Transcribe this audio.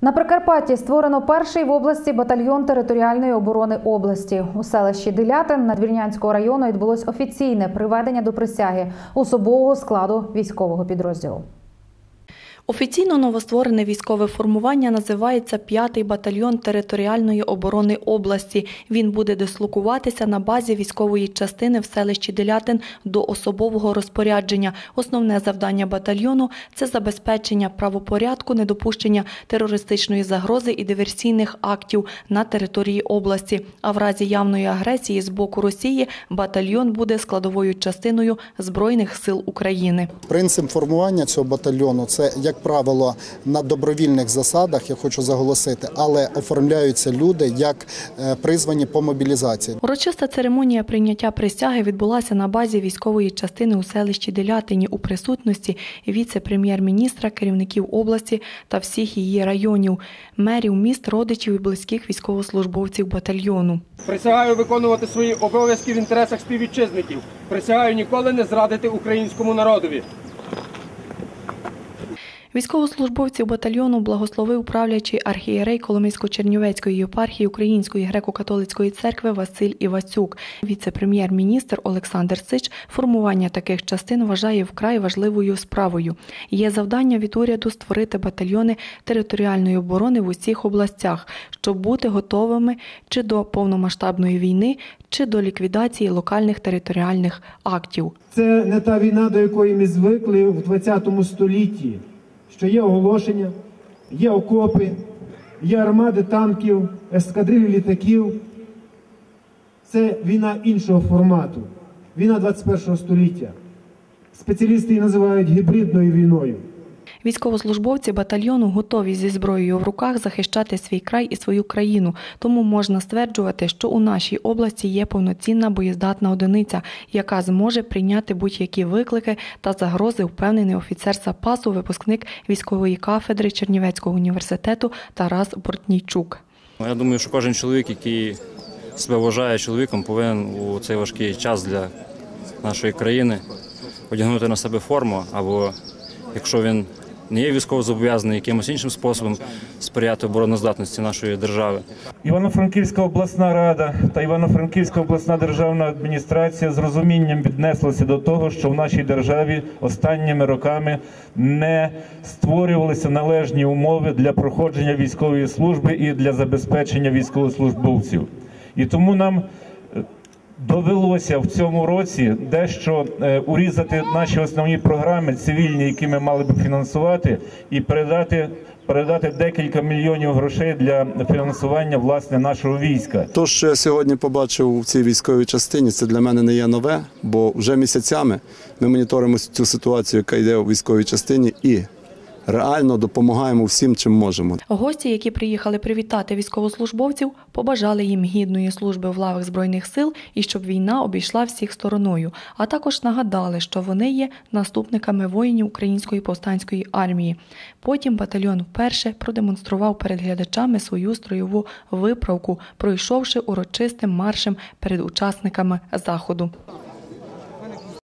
На Прикарпатті створено перший в області батальйон територіальної оборони області. У селищі Делятин Надвірнянського району відбулось офіційне приведення до присяги особового складу військового підрозділу. Офіційно новостворене військове формування називається «5-й батальйон територіальної оборони області. Він буде дислокуватися на базі військової частини в селищі Делятин до особового розпорядження. Основне завдання батальйону це забезпечення правопорядку, недопущення терористичної загрози і диверсійних актів на території області. А в разі явної агресії з боку Росії батальйон буде складовою частиною Збройних сил України. Принцип формування цього батальйону це, як правило, на добровільних засадах, я хочу заголосити, але оформляються люди як е, призвані по мобілізації. Урочиста церемонія прийняття присяги відбулася на базі військової частини у селищі Делятині у присутності віце-прем'єр-міністра, керівників області та всіх її районів, мерів міст, родичів і близьких військовослужбовців батальйону. Присягаю виконувати свої обов'язки в інтересах співвітчизників. Присягаю ніколи не зрадити українському народові. Військовослужбовців батальйону благословив правлячий архієрей Коломийсько-Чернівецької єпархії Української греко-католицької церкви Василь Івасюк. Віце-прем'єр-міністр Олександр Сич формування таких частин вважає вкрай важливою справою. Є завдання від уряду створити батальйони територіальної оборони в усіх областях, щоб бути готовими чи до повномасштабної війни, чи до ліквідації локальних територіальних актів. Це не та війна, до якої ми звикли в 20 столітті, що є оголошення, є окопи, є армади танків, ескадрилі літаків. Це війна іншого формату, війна 21 століття. Спеціалісти її називають гібридною війною. Військовослужбовці батальйону готові зі зброєю в руках захищати свій край і свою країну. Тому можна стверджувати, що у нашій області є повноцінна боєздатна одиниця, яка зможе прийняти будь-які виклики та загрози, впевнений офіцер запасу, випускник військової кафедри Чернівецького університету Тарас Бортнійчук. Я думаю, що кожен чоловік, який себе вважає чоловіком, повинен у цей важкий час для нашої країни одягнути на себе форму, або якщо він не є військовозобов'язаний, якимось іншим способом сприяти обороноздатності нашої держави. Івано-Франківська обласна рада та Івано-Франківська обласна державна адміністрація з розумінням віднеслися до того, що в нашій державі останніми роками не створювалися належні умови для проходження військової служби і для забезпечення військовослужбовців. І тому нам довелося в цьому році дещо е, урізати наші основні програми цивільні, які ми мали би фінансувати, і передати. Передати декілька мільйонів грошей для фінансування власне нашого війська. То, що я сьогодні побачив у цій військовій частині, це для мене не є нове, бо вже місяцями ми моніторимо цю ситуацію, яка йде у військовій частині, і реально допомагаємо всім, чим можемо. Гості, які приїхали привітати військовослужбовців, побажали їм гідної служби в лавах збройних сил і щоб війна обійшла всіх стороною. А також нагадали, що вони є наступниками воїнів української повстанської армії. Потім батальйон вперше продемонстрував перед глядачами свою строєву виправку, пройшовши урочистим маршем перед учасниками заходу.